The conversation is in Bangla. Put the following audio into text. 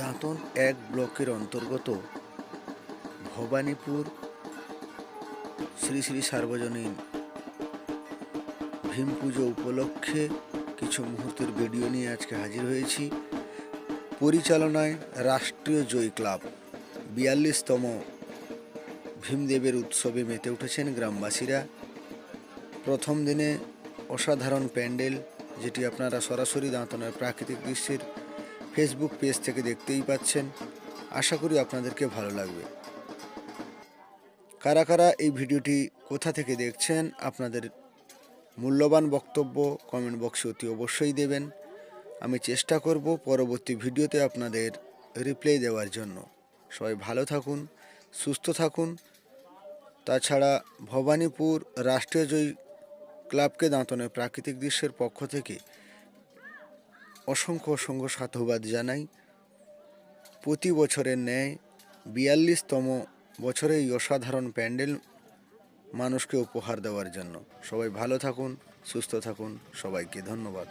দাঁতন এক ব্লকের অন্তর্গত ভবানীপুর শ্রী শ্রী সার্বজনীন। ভীম পুজো উপলক্ষে কিছু মুহূর্তের ভিডিও নিয়ে আজকে হাজির হয়েছি। পরিচালনায় রাষ্ট্রীয় জয় ক্লাব। বিয়াল্লিশতম ভীমদেবের উৎসবে মেতে উঠেছেন গ্রামবাসীরা। প্রথম দিনে অসাধারণ প্যান্ডেল, যেটি আপনারা সরাসরি দাঁতনের প্রাকৃতিক দৃশ্যের ফেসবুক পেজ থেকে দেখতেই পাচ্ছেন। আশা করি আপনাদেরকে ভালো লাগবে। কারা কারা এই ভিডিওটি কোথা থেকে দেখছেন, আপনাদের মূল্যবান বক্তব্য কমেন্ট বক্সে অতি অবশ্যই দেবেন। আমি চেষ্টা করব পরবর্তী ভিডিওতে আপনাদের রিপ্লাই দেওয়ার জন্য। সবাই ভালো থাকুন, সুস্থ থাকুন। তাছাড়া ভবানীপুর রাষ্ট্রীয় জয়ী ক্লাবকে দাঁতনে প্রাকৃতিক দৃশ্যের পক্ষ থেকে অসংখ্য অসংখ্য সাধুবাদ জানাই। প্রতি বছরের ন্যায় বিয়াল্লিশতম বছরে এই অসাধারণ প্যান্ডেল মানুষকে উপহার দেওয়ার জন্য। সবাই ভালো থাকুন, সুস্থ থাকুন, সবাইকে ধন্যবাদ।